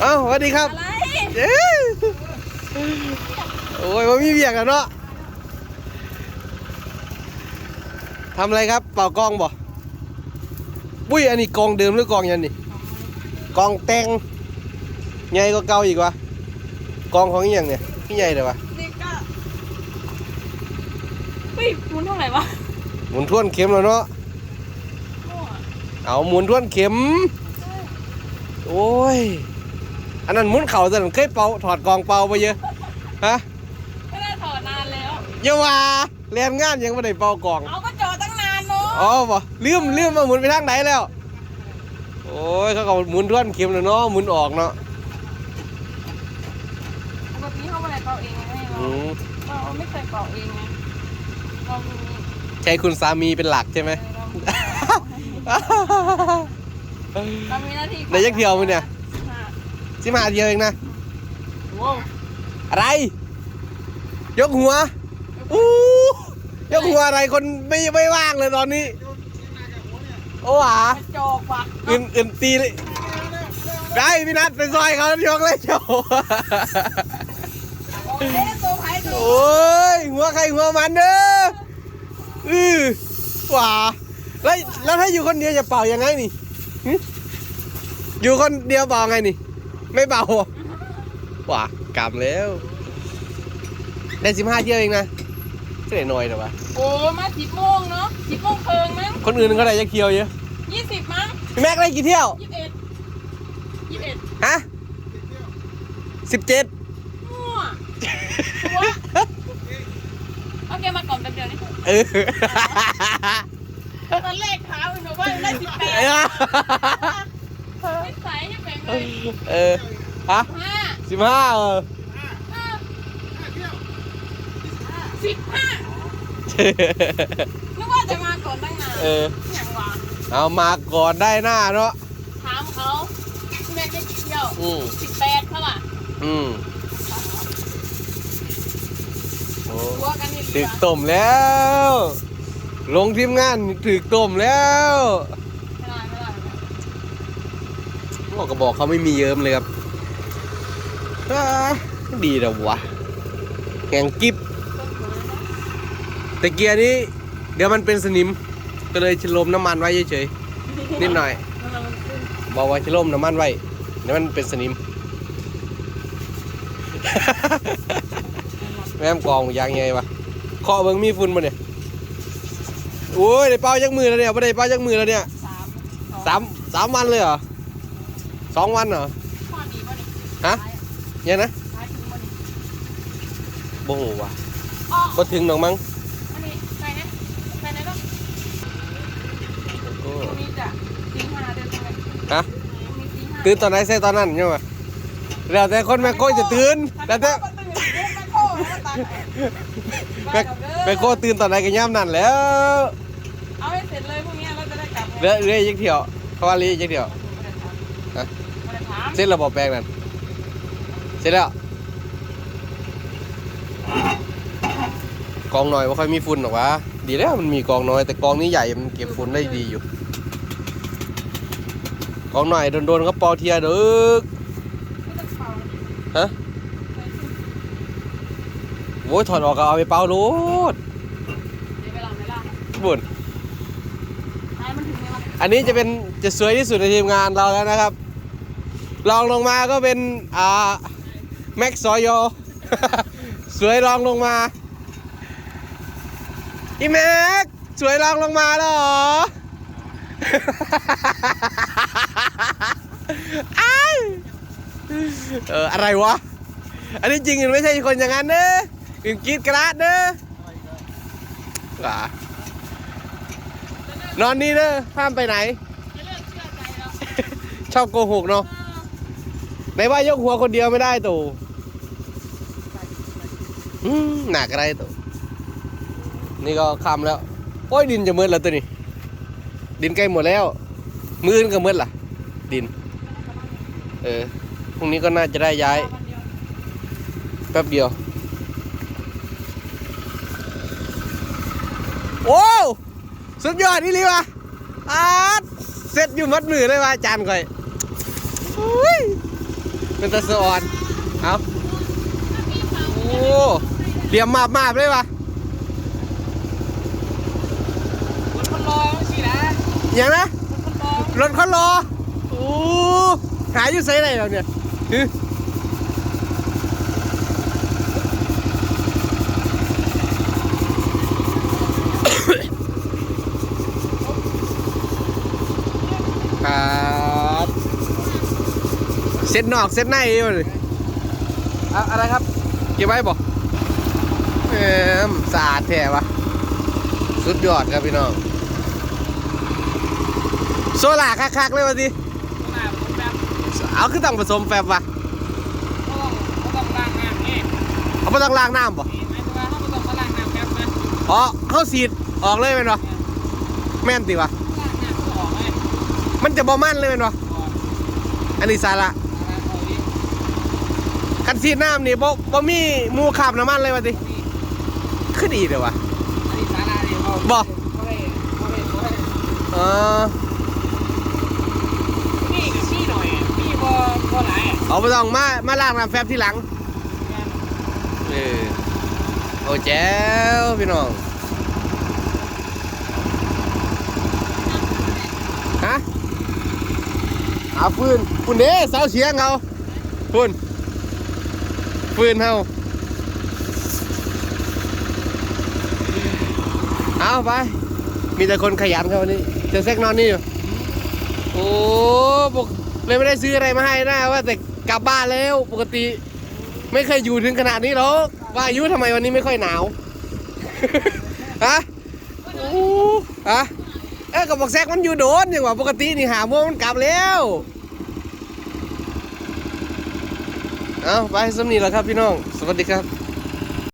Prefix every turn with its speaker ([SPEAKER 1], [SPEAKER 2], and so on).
[SPEAKER 1] เอ้าสวัสดีครับ
[SPEAKER 2] อะไร
[SPEAKER 1] เอ้ยโอ้ยว่ามีเบียกแล้วเนาะทำอะไรครับ เป่ากองบ่ปุ้ยอันนี้กองเดิมหรือกองยันนี่กองแตงใหญ่ก็เก่าอีกวะกองของอีหยังเนี่ยพี่ใหญ่เลยวะ
[SPEAKER 2] นี่ก็เฮ้ยหมุนเท่าไหร่วะ
[SPEAKER 1] หมุนทวนเข็มแล้วเนาะ
[SPEAKER 2] โอ้
[SPEAKER 1] เอาหมุนทวนเข็ม โอ้ย อันนั้นหมุนเข่าแต่ผมเคยเป่าถอดกองเป่าไปเยอะฮะ
[SPEAKER 2] ไม่ได้ถอดนานแล้ว
[SPEAKER 1] อย่าว่าเรียนงานยังไม่ได้เป่ากอง
[SPEAKER 2] เอาก็จอดตั้งนานเนาะ
[SPEAKER 1] อ๋อบ่ลืมลืมมาหมุนไปทางไหนแล้ว โอ้ยเขาก็หมุนทวนเข็มแล้วเนาะหมุนออกเนาะ
[SPEAKER 2] ปกติเขาไม่ได้เป่าเองไงเรา
[SPEAKER 1] อืม
[SPEAKER 2] เราไม่เคยเป่าเองไงเรามี
[SPEAKER 1] ใช้คุณสามีเป็นหลักใช่ไหม
[SPEAKER 2] เรามีหน้าที่
[SPEAKER 1] ในยักษ์เที่ยวมั้ยเนี่ย
[SPEAKER 2] ห้า
[SPEAKER 1] สิมาเดียวเองนะ
[SPEAKER 2] โว้ว
[SPEAKER 1] อะไร ยกหัวอู้ยกหัวอะไรคนไม่ไม่ว่างเลยตอนนี้ โอ้หวาก
[SPEAKER 2] ระจอกว่ะ
[SPEAKER 1] อื่นอื่นตีเลยได้พี่นัทไปซอยเขายกเลยเจ้า
[SPEAKER 2] โอ้ยตัวไผ่ตัว
[SPEAKER 1] โอ้ยหัวใครหัวมันเด้ออือหว่าแล้วแล้วถ้าอยู่คนเดียวจะเป่ายังไงนี่หึอยู่คนเดียวเป่าไงนี่ ไม่เป่าหว่ากำแล้ว ได้สิบห้าเที่ยวเองนะเท่หน่อยแต่ว่า
[SPEAKER 2] โอ้มาสิบโมงเนาะสิบโมงเคิงมั้ง
[SPEAKER 1] คนอื่นก็ได้ยักเที่ยวเยอะ
[SPEAKER 2] ยี่สิบมั้ง
[SPEAKER 1] พี่แม็กได้กี่เที่ยว
[SPEAKER 2] ยี่สิบเอ็ดยี่สิบเอ็ด
[SPEAKER 1] ฮะสิบเจ็ด
[SPEAKER 2] มั่วหัวโอเคมาก่อนแป๊บเดียวนี่
[SPEAKER 1] เออ
[SPEAKER 2] ตอนแรกขาวหนูว่าได้สิบแปดไม่ใส่ยังแบ่ง เลย
[SPEAKER 1] เออฮะ
[SPEAKER 2] ห้า
[SPEAKER 1] สิบห้าเออ
[SPEAKER 2] ห้าสิบห้านึกว่าจะมาก่อนตั้งนาน
[SPEAKER 1] เออ
[SPEAKER 2] อย่างวะ
[SPEAKER 1] เอามาก่อนได้หน้าเนาะ
[SPEAKER 2] ถามเขาแม่ได้กี่เที่ยว
[SPEAKER 1] อืม
[SPEAKER 2] สิบแปดเท่าไหร่
[SPEAKER 1] อืมโอ้
[SPEAKER 2] หัวกันนี่
[SPEAKER 1] ถึกต้มแล้ว ลงทีมงานถึกต้มแล้ว
[SPEAKER 2] ไม่ได้ไม่ได้
[SPEAKER 1] บอกก็บอกเขาไม่มีเยิ้มเลยครับอ่าดีแต่วะแข่งกิบแต่เกียร์นี้ เดี๋ยวมันเป็นสนิม ก็เลยชะโลมน้ำมันไว้เฉยๆนิดหน่อย
[SPEAKER 2] มันมันขึ้น
[SPEAKER 1] บอกว่าชะโลมน้ำมันไว้เดี๋ยวมันเป็นสนิม แม่มกองยางไงวะเคาะเบิ่งมีฝุ่นมาเนี่ยโอ้ยได้เป้ายักมือแล้วเนี่ยไม่ได้เป้ายักมือแล้วเนี่ย
[SPEAKER 2] สาม
[SPEAKER 1] สามสามวันเลยเหรอ สองวันเหรอ
[SPEAKER 2] ข้อดีป่ะนี่
[SPEAKER 1] ฮะเนี่ยนะ
[SPEAKER 2] ท้ายถึงป่ะนี่
[SPEAKER 1] โอ้โหว่ะ
[SPEAKER 2] อ๋อ
[SPEAKER 1] ก็ถึงหรอกมั้ง
[SPEAKER 2] อันนี้ใส่นะใส่นะก็
[SPEAKER 1] โอ้
[SPEAKER 2] ตรงนี้จ้ะตีห้าเดือนตรงนี้
[SPEAKER 1] ฮะ
[SPEAKER 2] มีตีห้า
[SPEAKER 1] ตื่นตอนไหนใส่ตอนนั้นใช่ไหมแล้วแต่คนแม่โคจะตื่นแล้วแต่
[SPEAKER 2] แม่โคแล้วตา
[SPEAKER 1] แม่แม่โคตื่นตอนไหนก็ย่ำนั่นแหล้ว
[SPEAKER 2] เอาให้เสร็จเลยพวกนี้เราจะได้กลับ
[SPEAKER 1] เรื่อยเรื่อยยักเที่ยวเขาว่าเรื่อยยักเที่ยวฮะ
[SPEAKER 2] ไม่ได้ถาม
[SPEAKER 1] เสร็จระบบแปลงนั่นเสร็จแล้ว กองหน่อยว่าค่อยมีฝุ่นหรอกวะดีแล้วมันมีกองน้อย แต่กองนี้ใหญ่มันเก็บฝุ่นได้ดีอยู่ กองหน่อยโดนๆก็ปอเทียเด้อ
[SPEAKER 2] ไม่ต้องเป่า
[SPEAKER 1] ฮะโว้ยถอดออกก็เอาไปเป่าโลด
[SPEAKER 2] เดี๋ยวเวลาเวลา
[SPEAKER 1] บุญ
[SPEAKER 2] ท้ายมันถึงไหมวะ
[SPEAKER 1] อันนี้จะเป็นจะสวยที่สุดในทีมงานเราแล้วนะครับ รองลงมาก็เป็นอ่าแม็กซอยโย สวยรองลงมา อีแม็กสวยรองลงมาแล้วเหรอ อ้ายเอออะไรวะ อันนี้จริงๆไม่ใช่คนอย่างนั้นเนอะอื่นกรีดกระดเนอะอ่านอนนี่เนอะห้ามไปไหน
[SPEAKER 2] เลิกเชื่อใจแล้ว
[SPEAKER 1] ชอบโกหกเนาะ ไหนว่ายกหัวคนเดียวไม่ได้ตู่หนักอะไรตู่นี่ก็คำแล้ว โอ้ยดินจะมืดแล้วตัวนี้ ดินใกล้หมดแล้ว มืออนก็มืดล่ะ ดิน เออพรุ่งนี้ก็น่าจะได้ย้าย แป๊บเดียว โอ้สุดยอดนี่ลีวะอาเสร็จอยู่มัดมือเลยว่ะอาจานก่อย เป็นตะสะออนเอาโอ้เตรียมมาบมาบเลยวะ
[SPEAKER 2] มันคนรอสินะ
[SPEAKER 1] อย่างนะ
[SPEAKER 2] มันคนรอ
[SPEAKER 1] รถเขารอโอ้หาอยู่ไซไหนเราเนี่ยฮึครับ เซ็ตนอกเซ็ตในอยู่เลยอะอะไรครับ เก็บไว้บอกเอมสะอาดแท้วะ สุดยอดครับพี่น้อง โซล่าคักๆเลยวะสิ
[SPEAKER 2] หน้าผมแบบ
[SPEAKER 1] เอาคือต้องผสมแฟบวะ
[SPEAKER 2] เขาต้องเขาต้องล้างน้ำนี่
[SPEAKER 1] เอาไม่ต้องล้างน้ำบ่
[SPEAKER 2] หมายถึงว่าเขาต้องมาล้างน้ำแบบนั้น
[SPEAKER 1] อ๋อเขาสีดออกเลยเป็นวะแม่นติวะ
[SPEAKER 2] ล้างน้ำก็ออกเลย
[SPEAKER 1] มันจะบ่มันเลยเป็นวะ
[SPEAKER 2] ก่อน
[SPEAKER 1] อันนี้สาระ
[SPEAKER 2] ล้างเอาดิ
[SPEAKER 1] กันสีดน้ำนี่บ่บ่มีหมูขับน้ำมันเลยวะสิ
[SPEAKER 2] นี่
[SPEAKER 1] ขึ้นดีเดี๋ยววะ
[SPEAKER 2] อันนี้สาระเดียวเขา
[SPEAKER 1] บ่
[SPEAKER 2] เขาได้เขาได้เขาได้
[SPEAKER 1] เออ
[SPEAKER 2] นี่กับพี่หน่อยอะพี่บ่บ่หลายอะ
[SPEAKER 1] เอาไม่ต้องมามาล้างน้ำแฟบที่หลังเออโอ้แจ๋วพี่น้องฮะเอาฟืนฝุ่นเด้เสาเสียงเอาฝุ่น ฟืนเฮาเอาไป มีแต่คนขยันครับวันนี้ เจอแซกนอนนี่อยู่ โอ้ปกเลยไม่ได้ซื้ออะไรมาให้นะว่าแต่กลับบ้านแล้ว ปกติ ไม่เคยอยู่ถึงขนาดนี้หรอกว่าอายุทำไมวันนี้ไม่ค่อยหนาว ฮะโอ้ฮะ เอ้ยกับบอกแซกมันอยู่โดนอย่างว่าปกตินี่หาโมงมันกลับแล้ว เอาไปสำนีแล้วครับพี่น้อง สวัสดีครับ